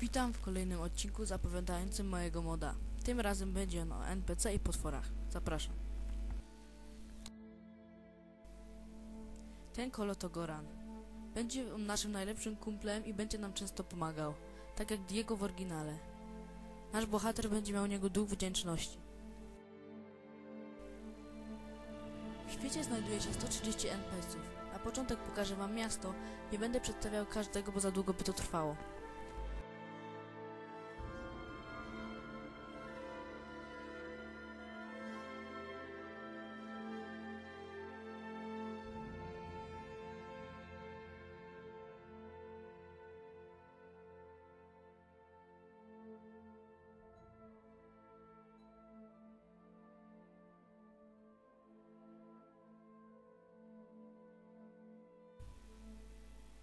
Witam w kolejnym odcinku zapowiadającym mojego moda. Tym razem będzie on o NPC i potworach. Zapraszam. Ten kolo to Goran. Będzie on naszym najlepszym kumplem i będzie nam często pomagał, tak jak Diego w oryginale. Nasz bohater będzie miał niego duch wdzięczności. W świecie znajduje się 130 NPC-ów. Na początek pokażę wam miasto, nie będę przedstawiał każdego, bo za długo by to trwało.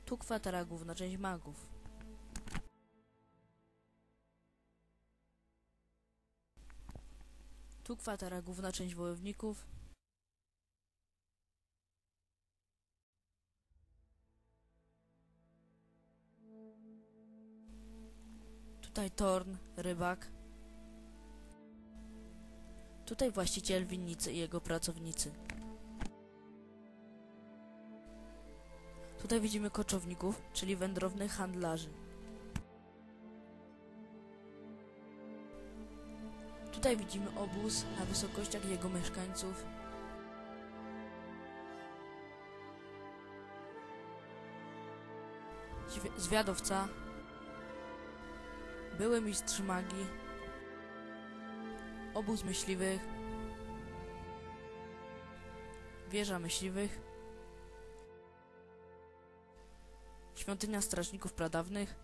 Tu kwatera główna część magów. Tu kwatera główna część wojowników. Tutaj Torn, rybak. Tutaj właściciel winnicy i jego pracownicy. Tutaj widzimy koczowników, czyli wędrownych handlarzy. Tutaj widzimy obóz na wysokościach jego mieszkańców. Zwi- Zwiadowca. Były mistrz magii. Obóz myśliwych. Wieża myśliwych. Świątynia Strażników Pradawnych.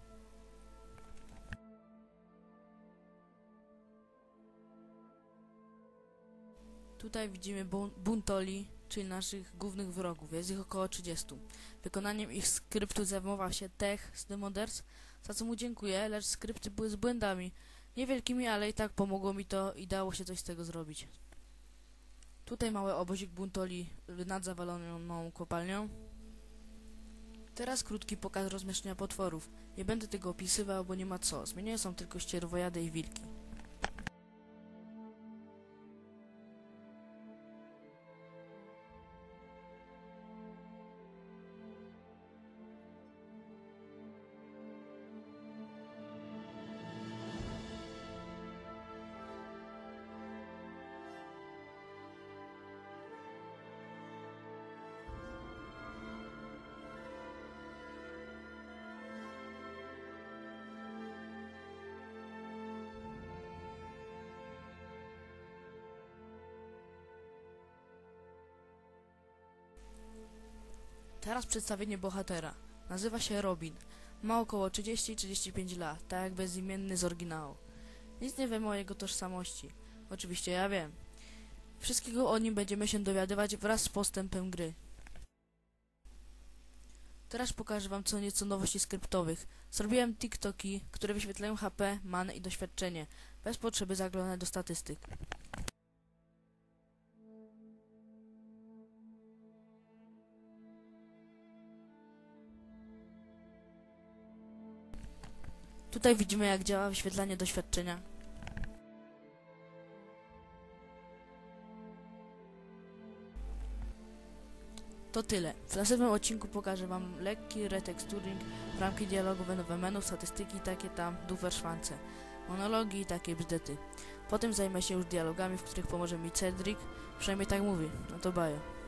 Tutaj widzimy bun- buntoli, czyli naszych głównych wrogów. Jest ich około 30. Wykonaniem ich skryptu zajmował się Tech z Moders, za co mu dziękuję, lecz skrypty były z błędami. Niewielkimi, ale i tak pomogło mi to i dało się coś z tego zrobić. Tutaj mały obozik buntoli nad zawaloną kopalnią. Teraz krótki pokaz rozmieszczenia potworów. Nie będę tego opisywał, bo nie ma co. Zmienione są tylko ścierwojady i wilki. Teraz przedstawienie bohatera. Nazywa się Robin. Ma około 30-35 lat, tak jak bezimienny z oryginału. Nic nie wiemy o jego tożsamości. Oczywiście ja wiem. Wszystkiego o nim będziemy się dowiadywać wraz z postępem gry. Teraz pokażę wam co nieco nowości skryptowych. Zrobiłem TikToki, które wyświetlają HP, manę i doświadczenie, bez potrzeby zaglądać do statystyk. Tutaj widzimy jak działa wyświetlanie doświadczenia. To tyle. W następnym odcinku pokażę wam lekki retexturing, ramki dialogowe, nowe menu, statystyki takie tam, duferszwance, monologi i takie bzdety. Potem zajmę się już dialogami, w których pomoże mi Cedric, przynajmniej tak mówi. No to bajo.